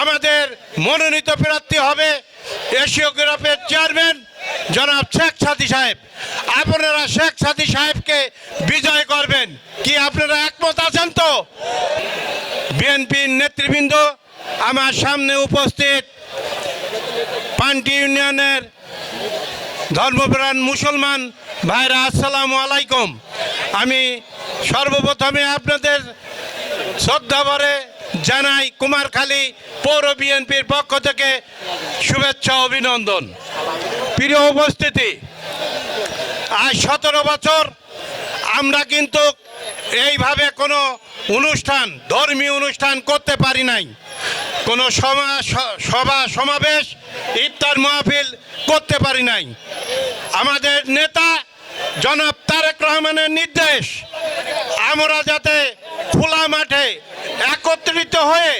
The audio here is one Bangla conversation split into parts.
আমাদের মনোনীত প্রার্থী হবে এশীয় গ্রুপের চেয়ারম্যান জনাব শেখ সাথী সাহেব। আপনারা শেখ সাথী সাহেবকে বিজয় করবেন। কি আপনারা একমত আছেন তো? বিএনপির নেতৃবৃন্দ আমার সামনে উপস্থিত। পান্টি ইউনিয়নের ধর্মপ্রাণ মুসলমান ভাইরা, আসসালামু আলাইকুম। আমি সর্বপ্রথমে আপনাদের শ্রদ্ধা ভরে জানাই কুমারখালী পৌর বিএনপির পক্ষ থেকে শুভেচ্ছা অভিনন্দন। প্রিয় উপস্থিতি, আজ সতেরো বছর আমরা কিন্তু এইভাবে কোনো অনুষ্ঠান, ধর্মীয় অনুষ্ঠান করতে পারি নাই। কোনো সভা, সমাবেশ, ইফতার, মাহফিল করতে পারি নাই। আমাদের নেতা জনাব তারেক রহমানের নির্দেশ, আমরা যাতে খোলা মাঠে একত্রিত হয়ে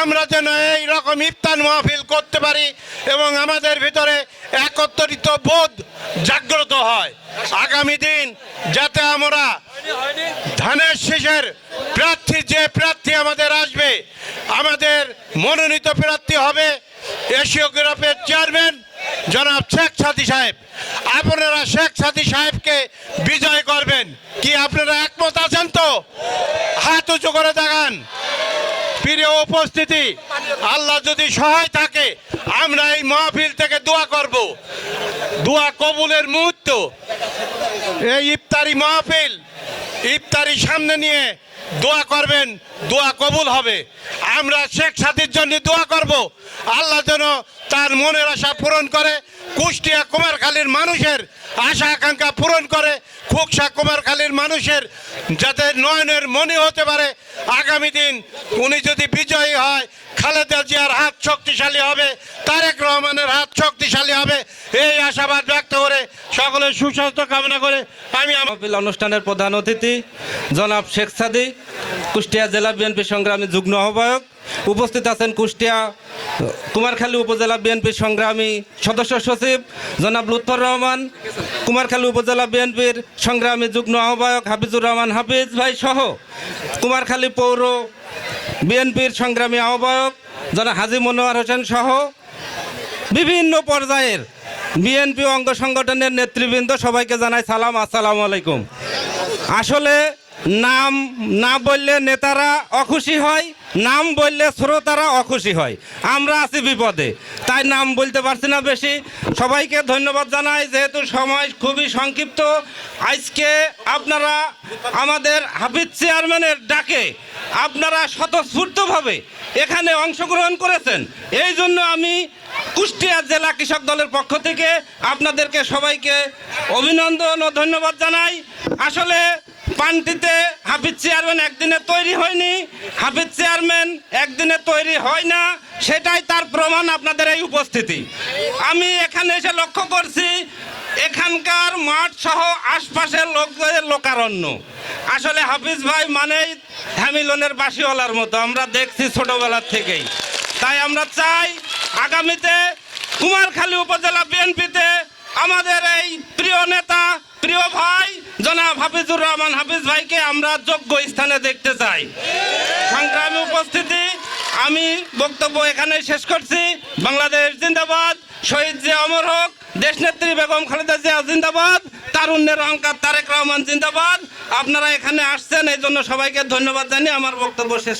আমরা যেন এই রকম ইফতার মাহফিল করতে পারি এবং আমাদের ভিতরে একত্রিত বোধ জাগ্রত হয়। আগামী দিন যাতে আমরা ধানের শেষের প্রার্থী, যে প্রার্থী আমাদের আসবে, আমাদের মনোনীত প্রার্থী হবে এশীয় গ্রুপের চেয়ারম্যান জনাব শেখ সাথী সাহেব। আপনারা শেখ সাথী সাহেবকে বিজয় করবেন। কি আপনারা একমত আছেন তো? হাত উঁচু করে দেখান। প্রিয় উপস্থিতি, আল্লাহ যদি সহায় থাকে, আমরা এই মাহফিল থেকে দোয়া করব। দোয়া কবুলের মুহূর্ত। এই ইফতারি মাহফিল, ইফতারি সামনে নিয়ে দোয়া করবেন, দোয়া কবুল হবে। আমরা শেখ সাথীর জন্য দোয়া করব। আল্লাহ যেন তার মনের আশা পূরণ করে, কুষ্টিয়া কুমারখালীর মানুষের আশা আকাঙ্ক্ষা পূরণ করে খুকসা কুমারখালীর মানুষের যাতে নয়নের মনে হতে পারে, আগামী দিন উনি যদি বিজয়ী হয়, খালেদা জিয়ার হাত শক্তিশালী হবে, তারেক রহমানের হাত শক্তিশালী হবে, এই আশাবাদ ব্যক্ত করে সকলের সুস্বাস্থ্য কামনা করে আমি অনুষ্ঠানের প্রধান অতিথি, জনাব শেখ সাদি কুষ্টিয়া জেলা বিএনপি সংগ্রামী যুগ্ম আহ্বায়ক উপস্থিত আছেন কুষ্টিয়া, কুমারখালী উপজেলা বিএনপির সংগ্রামী সদস্য সচিব জনাব লুৎফর রহমান, কুমারখালী উপজেলা বিএনপির সংগ্রামী যুগ্ম আহ্বায়ক হাফিজুর রহমান হাফিজ ভাই সহ কুমারখালী পৌর বিএনপির সংগ্রামী আহ্বায়ক জনাব হাজি মনোয়ার হোসেন সহ বিভিন্ন পর্যায়ের বিএনপি অঙ্গ সংগঠনের নেতৃবৃন্দ সবাইকে জানাই সালাম, আসসালামু আলাইকুম। আসলে নাম, না বললে নেতারা অখুশি হয়, নাম বললে শ্রোতারা অখুশি হয়। আমরা আছি বিপদে, তাই নাম বলতে পারছি না বেশি। সবাইকে ধন্যবাদ জানাই, যেহেতু সময় খুবই সংক্ষিপ্ত, আজকে আপনারা আমাদের হাফিজ চেয়ারম্যানের ডাকে আপনারা স্বতঃস্ফূর্তভাবে এখানে অংশগ্রহণ করেছেন। এই জন্য আমি কুষ্টিয়া জেলা কৃষক দলের পক্ষ থেকে আপনাদেরকে সবাইকে অভিনন্দন ও ধন্যবাদ জানাই। আসলে পান্তিতে হাফিজ চেয়ারম্যান একদিনে তৈরি হয়নি, হাফিজ চেয়ারম্যান একদিনে তৈরি হয় না, সেটাই তার প্রমাণ আপনাদের এই উপস্থিতি। আমি এখানে এসে লক্ষ্য করছি, এখানকার মাঠ সহ আশপাশের লোকদের লোকারণ্য। আসলে হাফিজ ভাই মানেই হ্যামিলনের বাসিওয়ালার মতো, আমরা দেখছি ছোটবেলার থেকেই। তাই আমরা চাই আগামীতে কুমারখালী উপজেলা বিএনপিতে আমাদের এই প্রিয় রহমান হাফিজ ভাইকে আমরা যোগ্য স্থানে দেখতে চাই। সংগ্রামী উপস্থিতি, আমি বক্তব্য এখানে শেষ করছি। বাংলাদেশ জিন্দাবাদ, শহীদ জি অমর হোক, দেশনেত্রী বেগম খালেদা জিয়া জিন্দাবাদ, তারুণ্যের অহংকার তারেক রহমান জিন্দাবাদ। আপনারা এখানে আসছেন, এই জন্য সবাইকে ধন্যবাদ জানিয়ে আমার বক্তব্য শেষ